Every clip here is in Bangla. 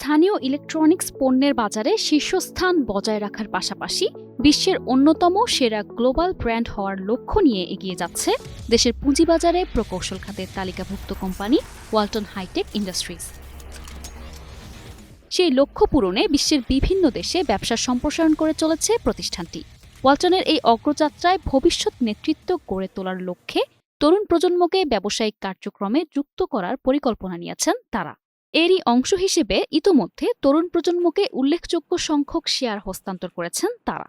স্থানীয় ইলেকট্রনিক্স পণ্যের বাজারে শীর্ষস্থান বজায় রাখার পাশাপাশি বিশ্বের অন্যতম সেরা গ্লোবাল ব্র্যান্ড হওয়ার লক্ষ্য নিয়ে এগিয়ে যাচ্ছে দেশের পুঁজিবাজারে প্রকৌশল খাতের তালিকাভুক্ত কোম্পানি ওয়ালটন হাইটেক ইন্ডাস্ট্রিজ। সেই লক্ষ্য পূরণে বিশ্বের বিভিন্ন দেশে ব্যবসা সম্প্রসারণ করে চলেছে প্রতিষ্ঠানটি। ওয়ালটনের এই অগ্রযাত্রায় ভবিষ্যৎ নেতৃত্ব গড়ে তোলার লক্ষ্যে তরুণ প্রজন্মকে ব্যবসায়িক কার্যক্রমে যুক্ত করার পরিকল্পনা নিয়েছেন তারা। এরই অংশ হিসেবে ইতোমধ্যে তরুণ প্রজন্মকে উল্লেখযোগ্য সংখ্যক শেয়ার হস্তান্তর করেছেন তারা।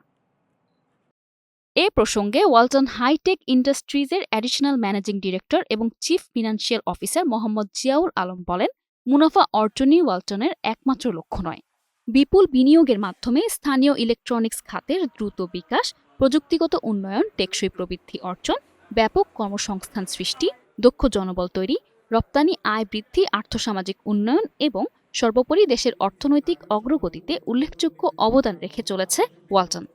এ প্রসঙ্গে ওয়ালটন হাইটেক ইন্ডাস্ট্রিজের অ্যাডিশনাল ম্যানেজিং ডিরেক্টর এবং chief financial officer Mohammad Ziaul Alam বলেন, মুনাফা অর্জনই ওয়ালটনের একমাত্র লক্ষ্য নয়। বিপুল বিনিয়োগের মাধ্যমে স্থানীয় ইলেকট্রনিক্স খাতের দ্রুত বিকাশ, প্রযুক্তিগত উন্নয়ন, টেকসই প্রবৃদ্ধি অর্জন, ব্যাপক কর্মসংস্থান সৃষ্টি, দক্ষ জনবল তৈরি রপ্তানি আয় বৃদ্ধি, আর্থসামাজিক উন্নয়ন এবং সর্বোপরি দেশের অর্থনৈতিক অগ্রগতিতে উল্লেখযোগ্য অবদান রেখে চলেছে ওয়ালটন।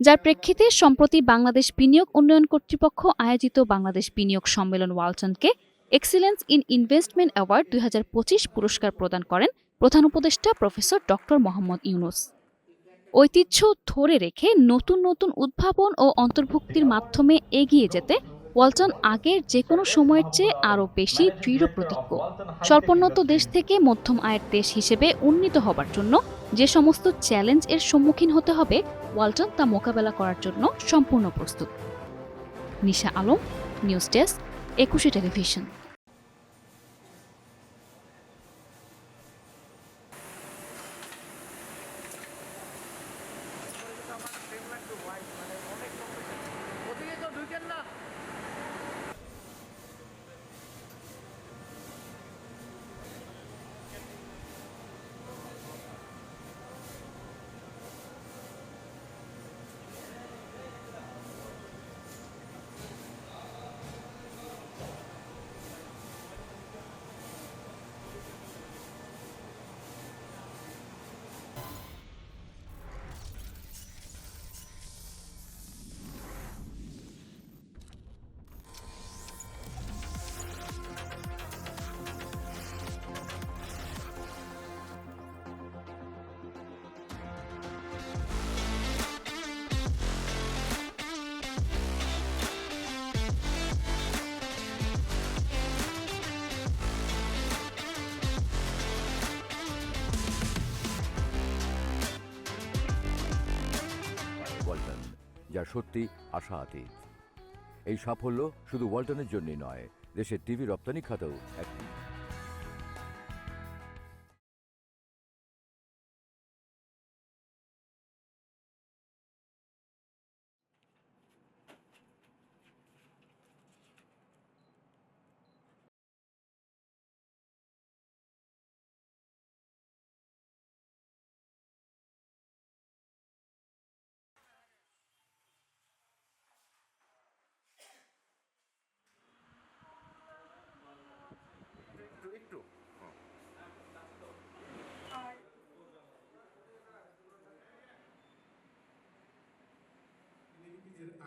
যার প্রেক্ষিতে সম্প্রতি বাংলাদেশ বিনিয়োগ উন্নয়ন কর্তৃপক্ষ আয়োজিত বাংলাদেশ বিনিয়োগ সম্মেলন ওয়ালটনকে এক্সিলেন্স ইন ইনভেস্টমেন্ট অ্যাওয়ার্ড দুই হাজার পঁচিশ পুরস্কার প্রদান করেন প্রধান উপদেষ্টা প্রফেসর ডক্টর মোহাম্মদ ইউনুস। ঐতিহ্য ধরে রেখে নতুন নতুন উদ্ভাবন ও অন্তর্ভুক্তির মাধ্যমে এগিয়ে যেতে ওয়ালটন আগের যে কোনো সময়ের চেয়ে আরও বেশি দৃঢ় প্রতিজ্ঞ। স্বল্পোন্নত দেশ থেকে মধ্যম আয়ের দেশ হিসেবে উন্নীত হবার জন্য যে সমস্ত চ্যালেঞ্জ এর সম্মুখীন হতে হবে, ওয়ালটন তা মোকাবেলা করার জন্য সম্পূর্ণ প্রস্তুত। Nisha Alam, news desk, Ekushey television. যা সত্যি আশা আতীত এই সাফল্য শুধু ওয়ালটনের জন্যই নয়, দেশের টিভি রপ্তানি খাতেও এক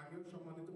আগেও সম্মানিত